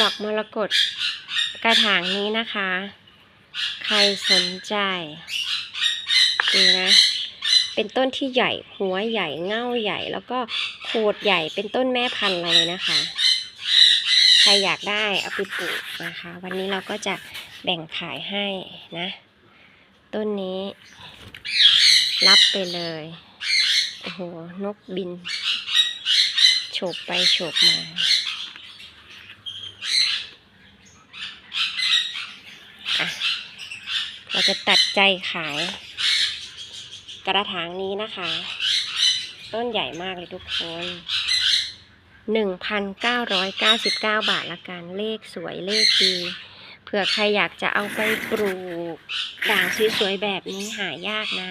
ดอกมรกตกระถางนี้นะคะ ใครสนใจดูนะ เป็นต้นที่ใหญ่ หัวใหญ่ เง่าใหญ่ แล้วก็โคนใหญ่ เป็นต้นแม่พันธุ์เลยนะคะ ใครอยากได้เอาไปปลูกนะคะ วันนี้เราก็จะแบ่งขายให้นะ ต้นนี้ รับไปเลย โอ้โห นกบิน โฉบไปโฉบมา อะ เราจะตัดใจขาย กระถางนี้นะคะ ต้นใหญ่มากเลยทุกคน1,999บาทละกันเลขสวยเลขดีเผื่อใครอยากจะเอาไปปลูกด่างสวยๆแบบนี้หายากนะ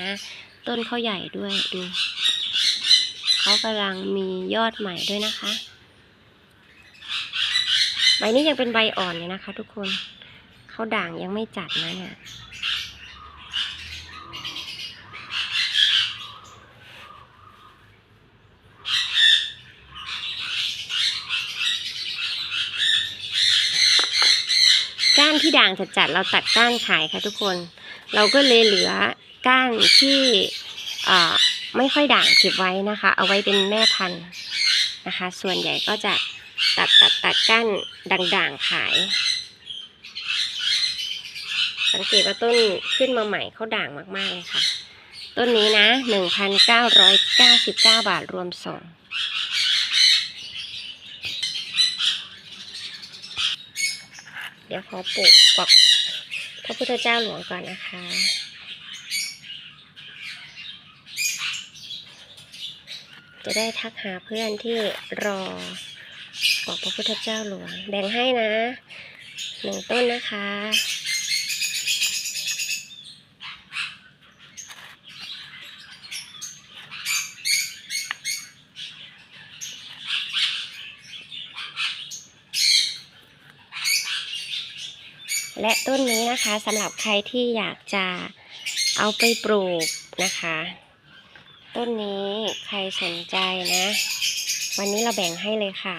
ต้นเขาใหญ่ด้วยดูเขากำลังมียอดใหม่ด้วยนะคะ ใบนี้ยังเป็นใบอ่อนอยู่นะคะ ทุกคนเขาด่างยังไม่จัดนะเนี่ย ที่ด่างจัดๆเราตัดก้านขายค่ะทุกคน เราก็เลยเหลือก้านที่ไม่ค่อยด่างเก็บไว้นะคะ เอาไว้เป็นแม่พันธุ์นะคะ ส่วนใหญ่ก็จะตัดตัดตัดก้านด่างๆขาย สังเกตว่าต้นขึ้นมาใหม่เขาด่างมากๆเลยค่ะ ต้นนี้นะ 1,999 บาทรวมส่ง เดี๋ยวขอปลูกกวักพระพุทธเจ้าหลวงก่อนนะคะจะได้ทักหาเพื่อนที่รอบอกพระพุทธเจ้าหลวง แบ่งให้นะหนึ่งต้นนะคะ และต้นนี้นะคะสำหรับใครที่อยากจะเอาไปปลูกนะคะ ต้นนี้ใครสนใจนะ วันนี้เราแบ่งให้เลยค่ะ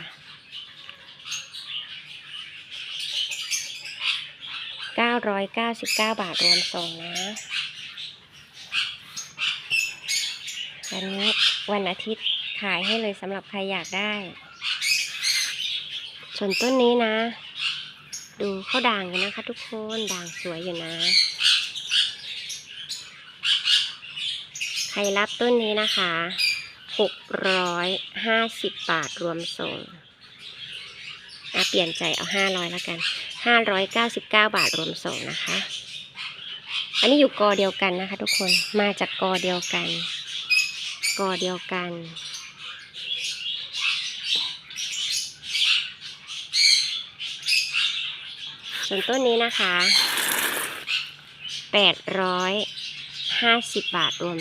999 บาทรวมส่งนะ วันนี้วันอาทิตย์ขายให้เลยสำหรับใครอยากได้ ส่วนต้นนี้นะ ดูเขาด่างอยู่นะคะทุกคนด่างสวยอยู่นะ ใครรับต้นนี้นะคะหกร้อยห้าสิบบาทรวมส่งอะเปลี่ยนใจเอาห้าร้อยแล้วกันห้าร้อยเก้าสิบเก้าบาทรวมส่งนะคะ อันนี้อยู่กอเดียวกันนะคะ ทุกคนมาจากกอเดียวกัน กอเดียวกัน ส่วนต้นนี้นะคะ 850 บาทรวม